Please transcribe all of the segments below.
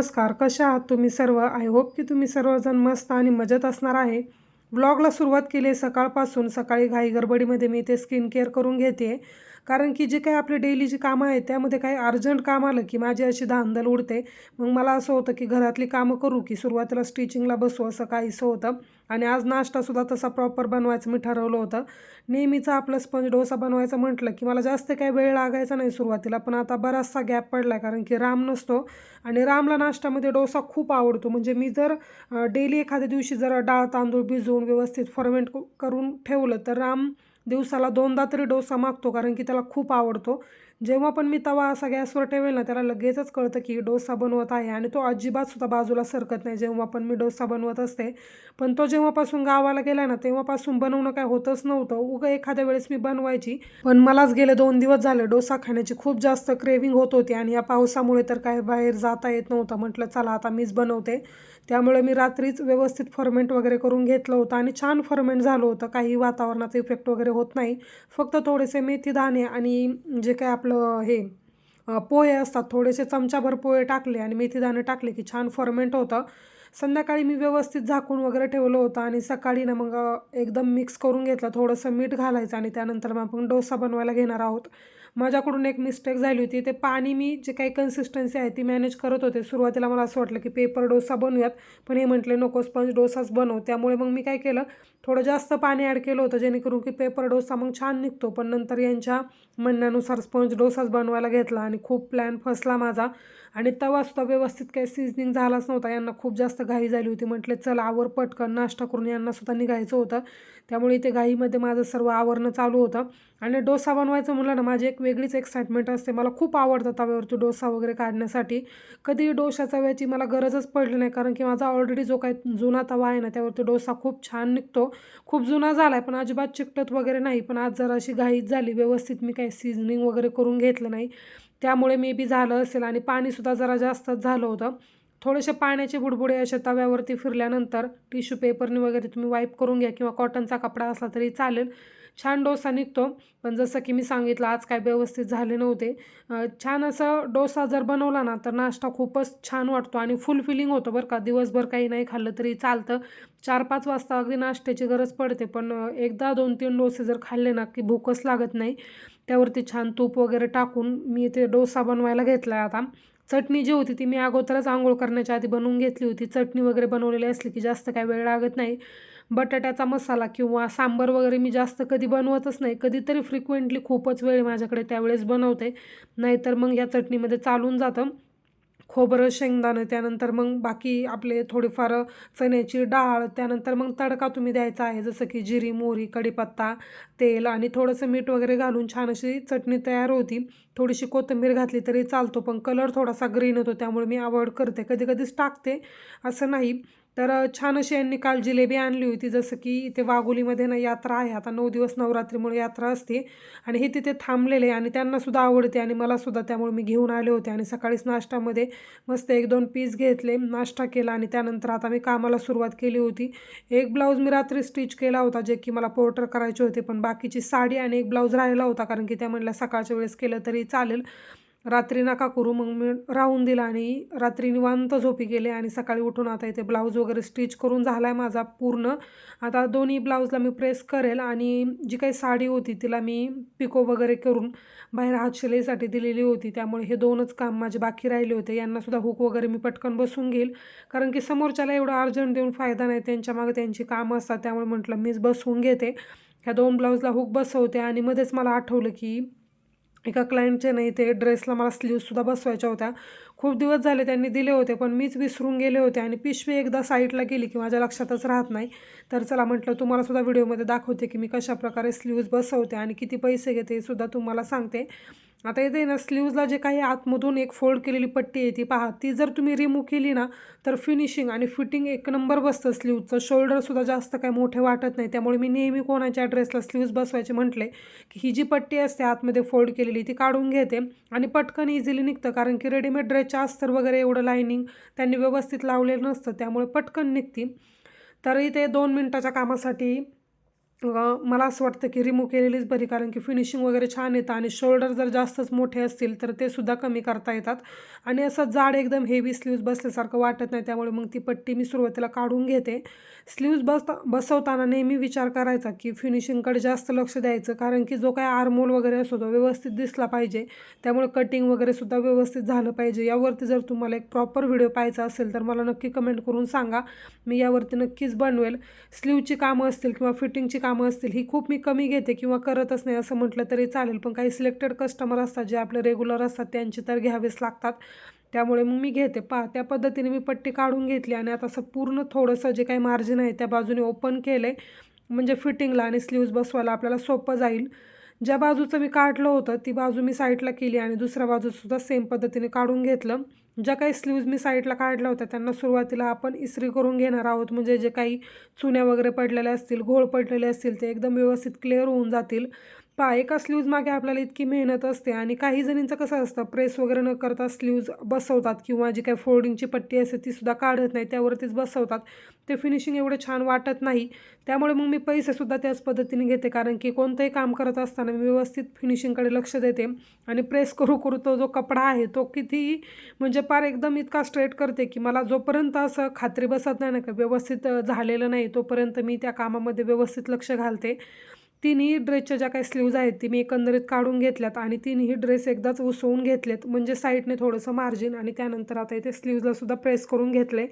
नमस्कार कशा आहात तुम्ही सर्व? आय होप की तुम्ही सर्वजण मस्त आणि मजेत असणार आहे. व्लॉगला सुरुवात केली आहे सकाळपासून. सकाळी घाई गडबडीमध्ये मी ते स्किन केअर करून घेते. कारण की जे काही आपली डेली जी कामं आहेत त्यामध्ये काही अर्जंट काम आलं की माझी अशी धांदल उडते. मग मला असं होतं की घरातली कामं करू की सुरुवातीला स्टिचिंगला बसू असं काहीसं होतं. आणि आज नाश्तासुद्धा तसा प्रॉपर बनवायचं मी ठरवलं होतं. नेहमीचा आपलं स्पंज डोसा बनवायचं म्हटलं की मला जास्त काही वेळ लागायचा नाही सुरुवातीला पण आता बराचसा गॅप पडला आहे कारण की राम नसतो. आणि रामला नाश्त्यामध्ये डोसा खूप आवडतो. म्हणजे मी जर डेली एखाद्या दिवशी जर डाळ तांदूळ भिजवून व्यवस्थित फर्मेंट करून ठेवलं तर राम दिवसाला दोनदा तरी डोसा मागतो कारण की त्याला खूप आवडतो. जेव्हा पण मी तवा असा गॅसवर ठेवेल ना त्याला लगेचच कळतं की डोसा बनवत आहे आणि तो अजिबात सुद्धा बाजूला सरकत नाही. जेव्हा पण मी डोसा बनवत असते पण तो जेव्हापासून गावाला गेला ना तेव्हापासून बनवणं काय होतच नव्हतं. उगं एखाद्या वेळेस मी बनवायची पण मलाच गेले दोन दिवस झाले डोसा खाण्याची. खूप जास्त क्रेविंग होत होती आणि या पावसामुळे तर काय बाहेर जाता येत नव्हतं. म्हटलं चला आता मीच बनवते. त्यामुळे मी रात्रीच व्यवस्थित फर्मेंट वगैरे करून घेतलं होतं आणि छान फर्मेंट झालं होतं. काही वातावरणाचा इफेक्ट वगैरे होत नाही. फक्त थोडेसे मेथी दाणे आणि जे काय आपलं हे पोहे असतात थोडेसे चमचाभर पोहे टाकले आणि मेथीदाणे टाकले की छान फर्मेंट होतं. संध्याकाळी मी व्यवस्थित झाकून वगैरे ठेवलं होतं आणि सकाळी ना मग एकदम मिक्स करून घेतलं थोडंसं मीठ घालायचं आणि त्यानंतर मग आपण डोसा बनवायला घेणार आहोत. माझ्याकडून एक मिस्टेक झाली होती. ते पाणी मी जे काही कन्सिस्टन्सी आहे ती मॅनेज करत होते. सुरुवातीला मला असं वाटलं की पेपर डोसा बनवूयात. पण हे म्हटले नको स्पंज डोसाच बनव. त्यामुळे मग मी काय केलं थोडं जास्त पाणी ॲड केलं होतं जेणेकरून की पेपर डोसा मग छान निघतो. पण नंतर यांच्या म्हणण्यानुसार स्पंज डोसाच बनवायला घेतला आणि खूप प्लॅन फसला माझा. आणि तवासुद्धा व्यवस्थित काही सिजनिंग झालाच नव्हता. यांना खूप जास्त घाई झाली होती. म्हटले चल आवर पटकन. नाश्ता करून यांनासुद्धा निघायचं होतं. त्यामुळे इथे घाईमध्ये माझं सर्व आवरणं चालू होतं. आणि डोसा बनवायचं म्हणलं ना माझी एक वेगळीच एक्साइटमेंट असते. मला खूप आवडतं तव्यावरती डोसा वगैरे काढण्यासाठी. कधी डोसा तव्याची मला गरजच पडली नाही. कारण की माझा ऑलरेडी जो काही जुना तवा आहे ना त्यावरती डोसा खूप छान निघतो. खूप जुना झाला आहे पण अजिबात चिकटत वगैरे नाही. पण आज जरा अशी घाईत झाली. व्यवस्थित मी काही सिजनिंग वगैरे करून घेतलं नाही. त्यामुळे मे बी झालं असेल आणि पाणीसुद्धा जरा जास्तच झालं होतं. थोडेसे पाण्याचे बुडबुडे अशा तव्यावरती फिरल्यानंतर टिश्यू पेपरने वगैरे तुम्ही वाईप करून घ्या किंवा कॉटनचा कपडा असला तरी चालेल. छान डोसा निघतो. पण जसं की मी सांगितलं आज काय व्यवस्थित झाले नव्हते. छान असं डोसा जर बनवला ना तर नाश्ता खूपच छान वाटतो आणि फुल फिलिंग होतं बरं का. दिवसभर काही नाही खाल्लं तरी चालतं. चार पाच वाजता अगदी नाश्त्याची गरज पडते पण एकदा दोन तीन डोसे जर खाल्ले ना की भूकच लागत नाही. त्यावरती छान तूप वगैरे टाकून मी ते डोसा बनवायला घेतला आहे आता. चटणी जी होती ती मी अगोदरच आंघोळ करण्याच्या आधी बनवून घेतली होती. चटणी वगैरे बनवलेली असली की जास्त काय वेळ लागत नाही. बटाट्याचा मसाला किंवा सांबर वगैरे मी जास्त कधी बनवतच नाही. कधीतरी फ्रिक्वेंटली खूपच वेळ माझ्याकडे त्यावेळेस बनवते. नाहीतर मग या चटणीमध्ये चालून जातं. खोबरं शेंगदाणं त्यानंतर मग बाकी आपले थोडेफार चण्याची डाळ त्यानंतर मग तडका तुम्ही द्यायचा आहे. जसं की जिरी मोहरी कढीपत्ता तेल आणि थोडंसं मीठ वगैरे घालून छान अशी चटणी तयार होती. थोडीशी कोथिंबीर घातली तरी चालतो पण कलर थोडासा ग्रीन होतो त्यामुळे मी अवॉइड करते. कधी कधीच टाकते असं नाही. तर छान अशी यांनी काल जिलेबी आणली होती. जसं की इथे वाघोलीमध्ये ना यात्रा आहे. आता नऊ दिवस नवरात्रीमुळे यात्रा असते आणि हे तिथे थांबलेले आणि त्यांनासुद्धा आवडते आणि मलासुद्धा त्यामुळे मी घेऊन आले होते आणि सकाळीच नाश्त्यामध्ये मस्त एक दोन पीस घेतले नाश्ता केला आणि त्यानंतर आता मी कामाला सुरुवात केली होती. एक ब्लाऊज मी रात्री स्टिच केला होता जे की मला पोर्टर करायचे होते पण बाकीची साडी आणि एक ब्लाऊज राहिला होता कारण की त्या म्हणल्या सकाळच्या वेळेस केलं तरी चालेल. रात्री नका करू मग मी राहून दिला आणि रात्री निवांत झोपी गेले आणि सकाळी उठून आता इथे ब्लाऊज वगैरे स्टिच करून झाला आहे माझा पूर्ण. आता दोन्ही ब्लाऊजला मी प्रेस करेल आणि जी काही साडी होती तिला मी पिको वगैरे करून बाहेर हात शिलाईसाठी दिलेली होती. त्यामुळे हे दोनच काम माझे बाकी राहिले होते. यांनासुद्धा हुक वगैरे मी पटकन बसून घेईल. कारण की समोरच्याला एवढं अर्जंट देऊन फायदा नाही. त्यांच्या मागे त्यांची कामं असतात. त्यामुळे म्हटलं मीच बसवून घेते. ह्या दोन ब्लाऊजला हुक बसवते आणि मध्येच मला आठवलं की एका क्लायंटचे नाही ते ड्रेसला मला स्लीवसुद्धा बसवायच्या होत्या. खूप दिवस झाले त्यांनी दिले होते पण मीच विसरून गेले होते आणि पिशवी एकदा साईडला गेली की माझ्या लक्षातच राहत नाही. तर चला म्हटलं तुम्हालासुद्धा व्हिडिओमध्ये दाखवते की मी कशाप्रकारे स्लीव्ज बसवते आणि किती पैसे घेते हे सुद्धा तुम्हाला सांगते. आता इथे ना स्लीव्जला जे काही आतमधून एक फोल्ड केलेली पट्टी आहे ती पहा ती जर तुम्ही रिमूव्ह केली ना तर फिनिशिंग आणि फिटिंग एक नंबर बसतं स्लीवचं शोल्डरसुद्धा जास्त काही मोठे वाटत नाही. त्यामुळे मी नेहमी कोणाच्या ड्रेसला स्लीव्ज बसवायचे म्हटले की ही जी पट्टी असते आतमध्ये फोल्ड केलेली ती काढून घेते आणि पटकन इझिली निघतं. कारण की रेडीमेड ड्रेसच्या अस्तर वगैरे एवढं लायनिंग त्यांनी व्यवस्थित लावलेलं नसतं त्यामुळे पटकन निघती. तर इथे दोन मिनटाच्या कामासाठी मला असं वाटतं की रिमूव्ह केलेलीच बरी कारण की फिनिशिंग वगैरे छान येतं आणि शोल्डर जर जास्तच मोठे असतील तर ते सुद्धा कमी करता येतात. आणि असं जाड एकदम हेवी स्लीव्ज बसल्यासारखं वाटत नाही त्यामुळे मग ती पट्टी मी सुरुवातीला काढून घेते. स्लीव्ज बस बसवताना नेहमी विचार करायचा की फिनिशिंगकडे जास्त लक्ष द्यायचं कारण की जो काय आरमोल वगैरे असतो तो व्यवस्थित दिसला पाहिजे. त्यामुळे कटिंग वगैरे सुद्धा व्यवस्थित झालं पाहिजे. यावरती जर तुम्हाला एक प्रॉपर व्हिडिओ पाहायचा असेल तर मला नक्की कमेंट करून सांगा. मी यावरती नक्कीच बनवेल. स्लीवची कामं असतील किंवा फिटिंगची कामं असतील ही खूप मी कमी घेते किंवा करतच नाही असं म्हटलं तरी चालेल. पण काही सिलेक्टेड कस्टमर असतात जे आपले रेग्युलर असतात त्यांची तर घ्यावेच लागतात. त्यामुळे मग मी घेते. पहा त्या पद्धतीने मी पट्टी काढून घेतली आणि आता असं पूर्ण थोडंसं जे काही मार्जिन आहे त्या बाजूने ओपन केलं आहे म्हणजे फिटिंगला आणि स्लीव्ज बसवायला आपल्याला सोपं जाईल. ज्या बाजूचं मी काढलं होतं ती बाजू मी साईडला केली आणि दुसऱ्या बाजूसुद्धा सेम पद्धतीने काढून घेतलं. ज्या काही स्लीव्ज मी साईडला काढल्या होत्या त्यांना सुरुवातीला आपण इस्त्री करून घेणार आहोत. म्हणजे जे काही चुन्या वगैरे पडलेल्या असतील घोळ पडलेले असतील ते एकदम व्यवस्थित क्लिअर होऊन जातील. पहा एका स्लीव्ज मागे आपल्याला इतकी मेहनत असते आणि काही जणींचं कसं असतं प्रेस वगैरे न करता स्लीव्ज बसवतात किंवा जी काही फोल्डिंगची पट्टी असते तीसुद्धा काढत नाही त्यावरतीच बसवतात. ते फिनिशिंग एवढं छान वाटत नाही. त्यामुळे मग मी पैसेसुद्धा त्याच पद्धतीने घेते कारण की कोणतंही काम करत असताना मी व्यवस्थित फिनिशिंगकडे लक्ष देते आणि प्रेस करू करू तो जो कपडा आहे तो किती म्हणजे पार एकदम इतका स्ट्रेट करते की मला जोपर्यंत असं खात्री बसत नाही ना का व्यवस्थित झालेलं नाही तोपर्यंत मी त्या कामामध्ये व्यवस्थित लक्ष घालते. तिन्ही ड्रेसच्या ज्या काही स्लीव्ज आहेत ती मी एकंदरीत काढून घेतल्यात आणि तिन्ही ड्रेस एकदाच उसवून घेतलेत. म्हणजे साईडने थोडंसं मार्जिन आणि त्यानंतर आता इथे स्लीव्जला सुद्धा प्रेस करून घेतले.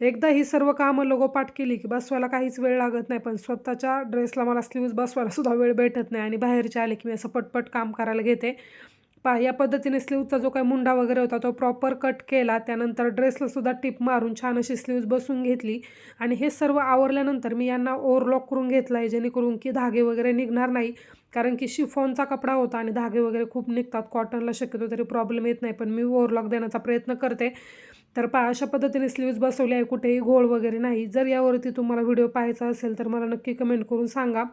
एकदा ही सर्व कामं लगोपाठ केली की बसवायला काहीच वेळ लागत नाही पण स्वतःच्या ड्रेसला मला स्लीव्ज बसवायला सुद्धा वेळ भेटत नाही आणि बाहेरचे आले की मी असं पटपट काम करायला घेते. पा या पद्धतीने स्लीवचा जो काही मुंडा वगैरे होता तो प्रॉपर कट केला. त्यानंतर ड्रेसला सुद्धा टिप मारून छान अशी स्लीव्ज बसून घेतली. आणि हे सर्व आवरल्यानंतर मी यांना ओव्हरलॉक करून घेतला आहे जेणेकरून की धागे वगैरे निघणार नाही. कारण की शिफॉनचा कपडा होता आणि धागे वगैरे खूप निघतात. कॉटनला शक्यतो तरी प्रॉब्लेम येत नाही पण मी ओव्हरलॉक देण्याचा प्रयत्न करते. तर पा अशा पद्धतीने स्लीव्ज बसवले आहे कुठेही घोळ वगैरे नाही. जर यावरती तुम्हाला व्हिडिओ पाहायचा असेल तर मला नक्की कमेंट करून सांगा.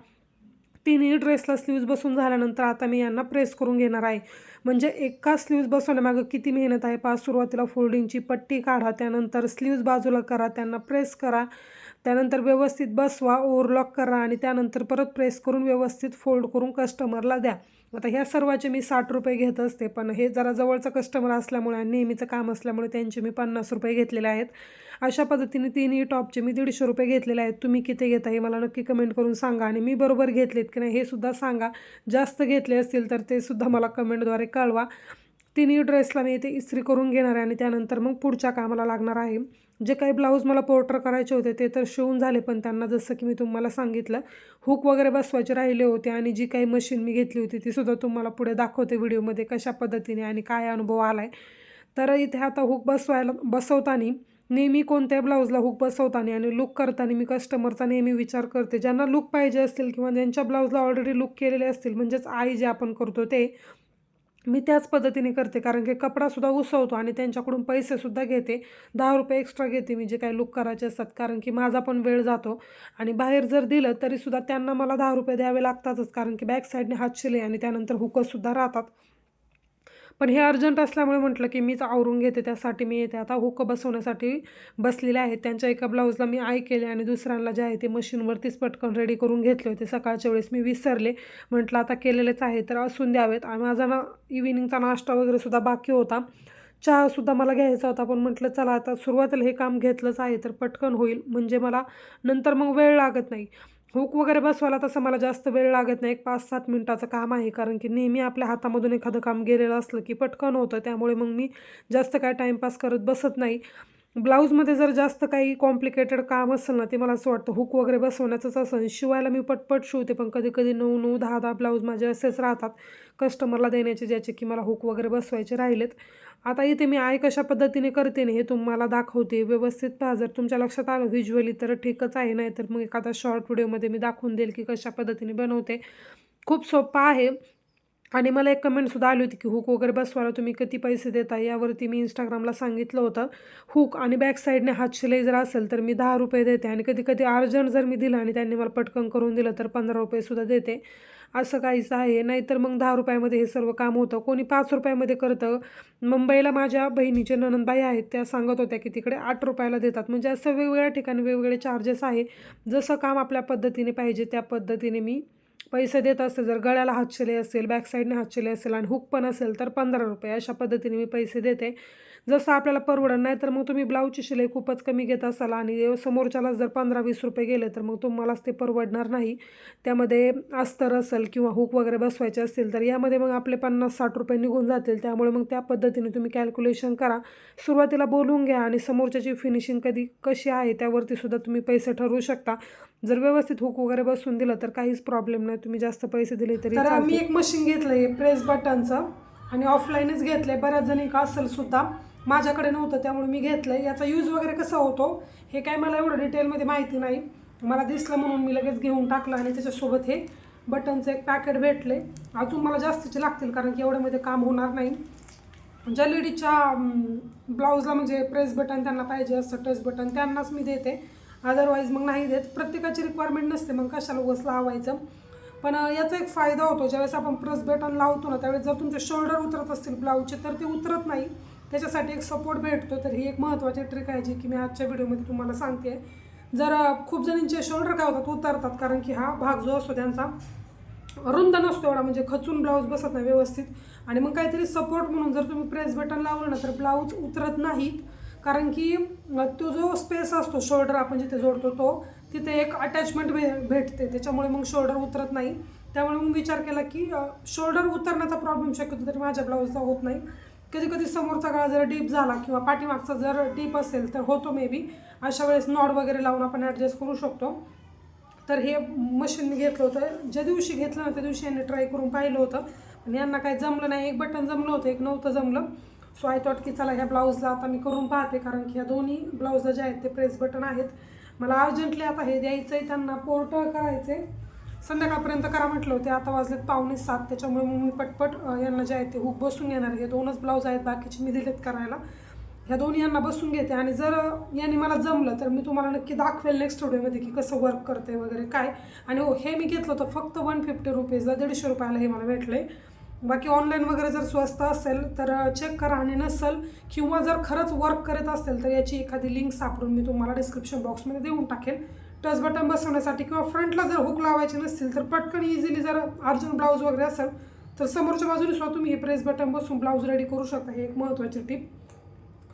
तिन्ही ड्रेसला स्लीव्ज बसून झाल्यानंतर आता मी यांना प्रेस करून घेणार आहे. म्हणजे एका स्लीव्ज बसवण्यामागं किती मेहनत आहे. पाच सुरुवातीला फोल्डिंगची पट्टी काढा त्यानंतर स्लीव्ज बाजूला करा त्यांना प्रेस करा त्यानंतर व्यवस्थित बसवा ओव्हरलॉक करा आणि त्यानंतर परत प्रेस करून व्यवस्थित फोल्ड करून कस्टमरला द्या. आता ह्या सर्वाचे मी साठ रुपये घेत असते पण हे जरा जवळचं कस्टमर असल्यामुळे आणि नेहमीचं काम असल्यामुळे त्यांचे मी पन्नास रुपये घेतलेले आहेत. अशा पद्धतीने तिन्ही टॉपचे मी दीडशे रुपये घेतलेले आहेत. तुम्ही किती घेता हे मला नक्की कमेंट करून सांगा आणि मी बरोबर घेतलेत की नाही हे सुद्धा सांगा. जास्त घेतले असतील तर ते सुद्धा मला कमेंटद्वारे कळवा. तिन्ही ड्रेसला मी इथे इस्त्री करून घेणार आहे आणि त्यानंतर मग पुढच्या कामाला लागणार आहे. जे काही ब्लाऊज मला पोर्टर करायचे होते ते तर शिवून झाले पण त्यांना जसं की मी तुम्हाला सांगितलं हुक वगैरे बसवायचे राहिले होते आणि जी काही मशीन मी घेतली होती ती सुद्धा तुम्हाला पुढे दाखवते व्हिडिओमध्ये कशा पद्धतीने आणि काय अनुभव आला आहे तर इथे आता हुक बसवायला बसवताना नेहमी कोणत्याही ब्लाऊजला हुक बसवताना आणि लुक करताना मी कस्टमरचा नेहमी विचार करते. ज्यांना लुक पाहिजे असतील किंवा ज्यांच्या ब्लाऊजला ऑलरेडी लुक केलेले असतील म्हणजेच आई जे आपण करतो ते मी त्याच पद्धतीने करते कारण की कपडासुद्धा उसवतो आणि त्यांच्याकडून पैसेसुद्धा घेते. दहा रुपये एक्स्ट्रा घेते मी जे काही लुक करायचे असतात कारण की माझा पण वेळ जातो. आणि बाहेर जर दिलं तरीसुद्धा त्यांना मला दहा रुपये द्यावे लागतातच कारण की बॅक साईडने हात शिले आणि त्यानंतर हुकसुद्धा राहतात. पण हे अर्जंट असल्यामुळे म्हटलं की मीच आवरून घेते त्यासाठी मी येते. आता हुक बसवण्यासाठी बसलेले आहेत. त्यांच्या एका ब्लाऊजला मी आय केले आणि दुसऱ्यांना जे आहे ते मशीनवरतीच पटकन रेडी करून घेतले होते. सकाळच्या वेळेस मी विसरले. म्हटलं आता केलेलेच आहे तर असून द्यावेत. आणि माझा ना इव्हिनिंगचा नाश्ता वगैरे सुद्धा बाकी होता. चहासुद्धा मला घ्यायचा होता पण म्हटलं चला आता सुरुवातीला हे काम घेतलंच आहे तर पटकन होईल. म्हणजे मला नंतर मग वेळ लागत नाही. हुक वगैरे बसवायला तसं मला जास्त वेळ लागत नाही. एक पाच सात मिनटाचं काम आहे. कारण की नेहमी आपल्या हातामधून एखादं काम गेलेलं असलं की पटकन होतं. त्यामुळे मग मी जास्त काय टाईमपास करत बसत नाही. ब्लाऊजमध्ये जर जास्त काही कॉम्प्लिकेटेड काम असेल ना ते मला असं वाटतं हुक वगैरे बसवण्याचंच असेल. शिवायला मी पटपट शिवते पण कधी कधी नऊ नऊ दहा दहा ब्लाऊज माझे असेच राहतात. कस्टमरला देण्याचे ज्याचे की मला हुक वगैरे बसवायचे राहिलेत. आता इथे मी आय कशा पद्धतीने करते ना हे तुम्हाला दाखवते. व्यवस्थित पहा जर तुमच्या लक्षात आलं व्हिज्युअली तर ठीकच आहे नाही तर मग एखादा शॉर्ट व्हिडिओमध्ये मी दाखवून देईल की कशा पद्धतीने बनवते. खूप सोपं आहे. आणि मला एक कमेंटसुद्धा आली होती की हुक वगैरे बसवायला तुम्ही किती पैसे देता? यावरती मी इंस्टाग्रामला सांगितलं होतं. हुक आणि बॅक साईडने हात शिलाई जर असेल तर मी दहा रुपये देते आणि कधी कधी अर्जंट जर मी दिलं आणि त्यांनी मला पटकन करून दिलं तर पंधरा रुपयेसुद्धा देते. असं काहीच आहे. नाहीतर मग दहा रुपयामध्ये हे सर्व काम होतं. कोणी पाच रुपयामध्ये करतं. मुंबईला माझ्या बहिणीचे ननंदबाई आहेत. त्या सांगत होत्या की तिकडे आठ रुपयाला देतात. म्हणजे असं वेगवेगळ्या ठिकाणी वेगवेगळे चार्जेस आहे. जसं काम आपल्या पद्धतीने पाहिजे त्या पद्धतीने मी पैसे देत असते जर गळ्याला हातशिलाई असेल बॅक साईडने हातशिलाई असेल आणि हुक पण असेल तर पंधरा रुपये अशा पद्धतीने मी पैसे देते. जसं आपल्याला परवडत नाही तर मग तुम्ही ब्लाऊजची शिलाई खूपच कमी घेत असाल आणि समोरच्याला जर पंधरा वीस रुपये गेले तर मग तुम्हालाच ते परवडणार नाही. त्यामध्ये अस्तर असेल किंवा हुक वगैरे बसवायचे असतील तर यामध्ये मग आपले पन्नास साठ रुपये निघून जातील. त्यामुळे मग त्या पद्धतीने तुम्ही कॅल्क्युलेशन करा. सुरुवातीला बोलून घ्या आणि समोरच्याची फिनिशिंग कधी कशी आहे त्यावरती सुद्धा तुम्ही पैसे ठरवू शकता. जर व्यवस्थित हुक वगैरे बसून दिलं तर काहीच प्रॉब्लेम नाही. तुम्ही जास्त पैसे दिले तरी तर मी एक मशीन घेतलं आहे प्रेस बटनचं आणि ऑफलाईनच घेतलं आहे बऱ्याच जणी का असेल सुद्धा माझ्याकडे नव्हतं त्यामुळे मी घेतलं आहे याचा यूज वगैरे कसा होतो हे काय मला एवढं डिटेलमध्ये माहिती नाही. मला दिसलं म्हणून मी लगेच घेऊन टाकलं आणि त्याच्यासोबत हे बटनचं एक पॅकेट भेटले. अजून मला जास्तीचे लागतील कारण की एवढ्यामध्ये काम होणार नाही. ज्या लेडीजच्या ब्लाऊजला म्हणजे प्रेस बटन त्यांना पाहिजे असतं टच बटन त्यांनाच मी देते. अदरवाईज मग नाही देत. प्रत्येकाची रिक्वायरमेंट नसते मग कशाला उगस लावायचं. पण याचा एक फायदा होतो. ज्यावेळेस आपण प्रेस बटन लावतो ना त्यावेळेस जर तुमचे शोल्डर उतरत असतील ब्लाऊजचे तर ते उतरत नाही. त्याच्यासाठी एक सपोर्ट भेटतो. तर ही एक महत्त्वाची ट्रिक आहे जी की मी आजच्या व्हिडिओमध्ये तुम्हाला सांगते जर खूप जणींचे शोल्डर काय होतात उतरतात. कारण की हा भाग जो असतो त्यांचा रुंद नसतो एवढा. म्हणजे खचून ब्लाऊज बसत नाही व्यवस्थित. आणि मग काहीतरी सपोर्ट म्हणून जर तुम्ही प्रेस बटन लावलं ना तर ब्लाऊज उतरत नाहीत. कारण की तो जो स्पेस असतो शोल्डर आपण जिथे जोडतो तो तिथे एक अटॅचमेंट भे भेटते. त्याच्यामुळे मग शोल्डर उतरत नाही. त्यामुळे मग विचार केला की शोल्डर उतरण्याचा प्रॉब्लेम शक्यतो तरी माझ्या ब्लाऊजचा होत नाही. कधी कधी समोरचा गळा जर डीप झाला किंवा पाठीमागचा जर डीप असेल तर होतो मे बी अशा वेळेस नॉड वगैरे लावून आपण ॲडजस्ट करू शकतो. तर हे मशीन मी घेतलं होतं. ज्या दिवशी घेतलं ना त्या दिवशी यांनी ट्राय करून पाहिलं होतं. आणि यांना काही जमलं नाही. एक बटन जमलं होतं एक नव्हतं जमलं. सो आय थॉट की चला ह्या ब्लाऊजला आता मी करून पाहते. कारण की ह्या दोन्ही ब्लाऊजला जे आहेत ते प्रेस बटन आहेत. मला अर्जंटली आता हे द्यायचं आहे त्यांना पोर्ट करायचे संध्याकाळपर्यंत करा म्हटलं होते. आता वाजलेत पावणे सात. त्याच्यामुळे मग मी पटपट यांना जे आहे ते हुक बसून येणार हे दोनच ब्लाऊज आहेत बाकीचे मी दिलेत करायला. ह्या दोन यांना बसून घेते. आणि जर यांनी मला जमलं तर मी तुम्हाला नक्की दाखवेल नेक्स्ट व्हिडिओमध्ये की कसं वर्क करते वगैरे काय. आणि हो हे मी घेतलं होतं फक्त वन फिफ्टी रुपीजला दीडशे रुपयाला हे मला भेटलं आहे बाकी ऑनलाईन वगैरे जर स्वस्त असेल तर चेक करा आणि नसेल किंवा जर खरंच वर्क करत असेल तर याची एखादी लिंक सापडून मी तुम्हाला डिस्क्रिप्शन बॉक्समध्ये देऊन टाकेल. टच बटन बसवण्यासाठी किंवा फ्रंटला जर हुक लावायचे नसतील तर पटकन इझिली जर अर्जंट ब्लाऊज वगैरे असेल तर समोरच्या बाजूने सुद्धा तुम्ही हे प्रेस बटन बसून ब्लाऊज रेडी करू शकता. हे एक महत्त्वाची टिप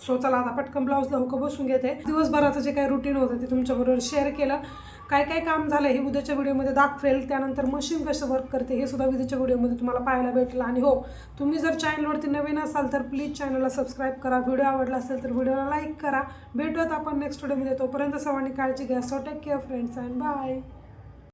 सो चला आता पटकन ब्लाऊजला लवकर बसून घेते. दिवसभराचं जे काही रुटीन होतं ते तुमच्याबरोबर शेअर केलं. काय काय काम झालं हे उद्याच्या व्हिडिओमध्ये दाखवेल. त्यानंतर मशीन कसं वर्क करते हे सुद्धा उद्याच्या व्हिडिओमध्ये तुम्हाला पाहायला भेटेल. आणि हो तुम्ही जर चॅनलवरती नवीन असाल तर प्लीज चॅनलला सबस्क्राईब करा. व्हिडिओ आवडला असेल तर व्हिडिओला लाईक करा. भेटूयात आपण नेक्स्ट व्हिडिओमध्ये तोपर्यंत सर्वांनी काळजी घ्या. So take care friends and bye